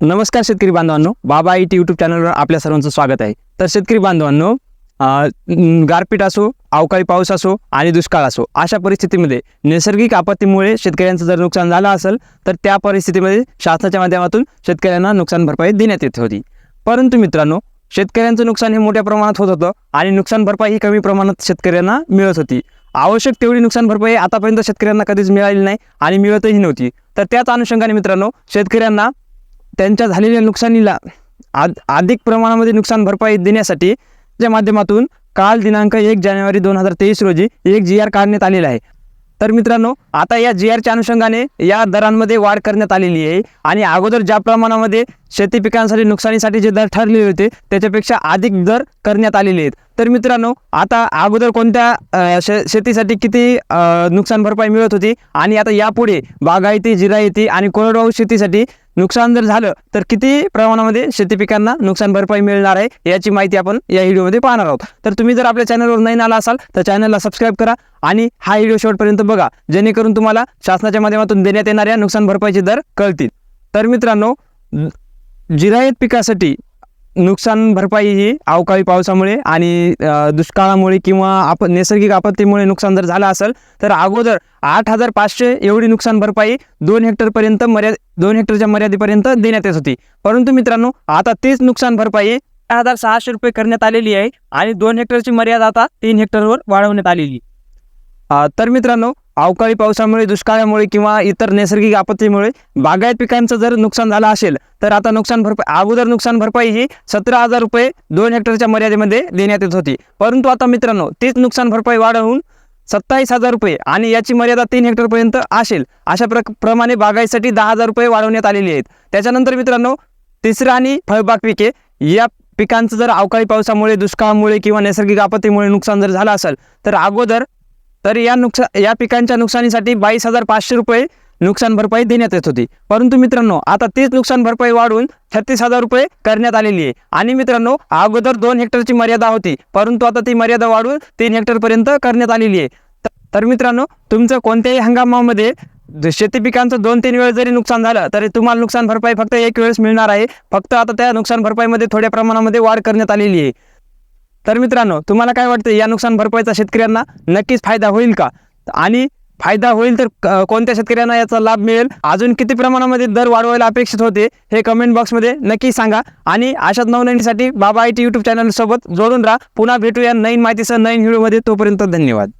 नमस्कार शेतकरी बांधवांनो बाबा आय टी यूट्यूब चॅनलवर आपल्या सर्वांचं स्वागत आहे. तर शेतकरी बांधवांनो गारपीट असो अवकाळी पाऊस असो आणि दुष्काळ असो अशा परिस्थितीमध्ये नैसर्गिक आपत्तीमुळे शेतकऱ्यांचं जर नुकसान झालं असेल तर त्या परिस्थितीमध्ये शासनाच्या माध्यमातून शेतकऱ्यांना नुकसान भरपाई देण्यात येत होती. परंतु मित्रांनो शेतकऱ्यांचं नुकसान हे मोठ्या प्रमाणात होत होतं आणि नुकसान भरपाई ही कमी प्रमाणात शेतकऱ्यांना मिळत होती. आवश्यक तेवढी नुकसान भरपाई आतापर्यंत शेतकऱ्यांना कधीच मिळाली नाही आणि मिळतही नव्हती. तर त्याच अनुषंगाने मित्रांनो शेतकऱ्यांना त्यांच्या झालेल्या नुकसानीला आद अधिक प्रमाणामध्ये नुकसान भरपाई देण्यासाठी च्या माध्यमातून काल दिनांक एक जानेवारी दोन हजार तेवीस रोजी एक जी आर काढण्यात आलेला आहे. तर मित्रांनो आता या जी आरच्या अनुषंगाने या दरांमध्ये वाढ करण्यात आलेली आहे आणि अगोदर ज्या प्रमाणामध्ये शेती पिकांसाठी नुकसानीसाठी जे दर ठरलेले होते त्याच्यापेक्षा अधिक दर करण्यात आलेले आहेत. तर मित्रांनो आता अगोदर कोणत्या शे शेतीसाठी किती नुकसान भरपाई मिळत होती आणि आता यापुढे बागायती जिरायती आणि कोरडवाहू शेतीसाठी नुकसान जर झालं तर किती प्रमाणामध्ये शेती पिकांना नुकसान भरपाई मिळणार आहे याची माहिती आपण या व्हिडिओमध्ये पाहणार आहोत. तर तुम्ही जर आपल्या चॅनलवर नवीन आला असाल तर चॅनलला सबस्क्राईब करा आणि हा व्हिडिओ शेवटपर्यंत बघा जेणेकरून तुम्हाला शासनाच्या माध्यमातून देण्यात येणाऱ्या नुकसान भरपाईचे दर कळतील. तर मित्रांनो जिरायत पिकासाठी नुकसान भरपाई ही अवकाळी पावसामुळे आणि दुष्काळामुळे किंवा आप नैसर्गिक आपत्तीमुळे नुकसान जर झालं असेल तर अगोदर आठ हजार पाचशे एवढी नुकसान भरपाई दोन हेक्टरपर्यंत मर्याद दोन हेक्टरच्या मर्यादेपर्यंत देण्यात येत होती. परंतु मित्रांनो आता तीच नुकसान भरपाई चार हजार सहाशे रुपये करण्यात आलेली आहे आणि दोन हेक्टरची मर्यादा आता तीन हेक्टरवर वाढवण्यात आलेली तर मित्रांनो अवकाळी पावसामुळे दुष्काळामुळे किंवा इतर नैसर्गिक आपत्तीमुळे बागायत पिकांचं जर नुकसान झालं असेल तर आता नुकसान भरपाई अगोदर नुकसान भरपाई ही सतरा हजार रुपये दोन हेक्टरच्या मर्यादेमध्ये देण्यात येत होती. परंतु आता मित्रांनो तीच नुकसान भरपाई वाढवून सत्तावीस हजार रुपये आणि याची मर्यादा तीन हेक्टरपर्यंत असेल अशा प्र प्रमाणे बागायतीसाठी दहा हजार रुपये वाढवण्यात आलेली आहेत. त्याच्यानंतर मित्रांनो तिसरं आणि फळबाग पिके या पिकांचं जर अवकाळी पावसामुळे दुष्काळामुळे किंवा नैसर्गिक आपत्तीमुळे नुकसान जर झालं असेल तर अगोदर तर या नुकसान या पिकांच्या नुकसानीसाठी बावीस हजार पाचशे रुपये नुकसान भरपाई देण्यात येत होती. परंतु मित्रांनो आता तीच नुकसान भरपाई वाढून छत्तीस हजार रुपये करण्यात आलेली आहे. आणि मित्रांनो अगोदर दोन हेक्टरची मर्यादा होती. परंतु आता ती मर्यादा वाढवून तीन हेक्टरपर्यंत करण्यात आलेली आहे. त- तर मित्रांनो तुमचं कोणत्याही हंगामामध्ये शेती पिकांचं दोन तीन वेळ जरी नुकसान झालं तरी तुम्हाला नुकसान भरपाई फक्त एक वेळेस मिळणार आहे. फक्त आता त्या नुकसान भरपाईमध्ये थोड्या प्रमाणामध्ये वाढ करण्यात आलेली आहे. तर मित्रांनो तुम्हाला काय वाटतं? या नुकसान भरपाईचा शेतकऱ्यांना नक्कीच फायदा होईल का? आणि फायदा होईल तर कोणत्या शेतकऱ्यांना याचा लाभ मिळेल? अजून किती प्रमाणामध्ये दर वाढवायला अपेक्षित होते हे कमेंट बॉक्समध्ये नक्की सांगा. आणि अशाच नवनवीनसाठी बाबा आय टी यूट्यूब चॅनलसोबत जोडून राहा. पुन्हा भेटूया नवीन माहितीसह नवीन व्हिडिओमध्ये. तोपर्यंत धन्यवाद.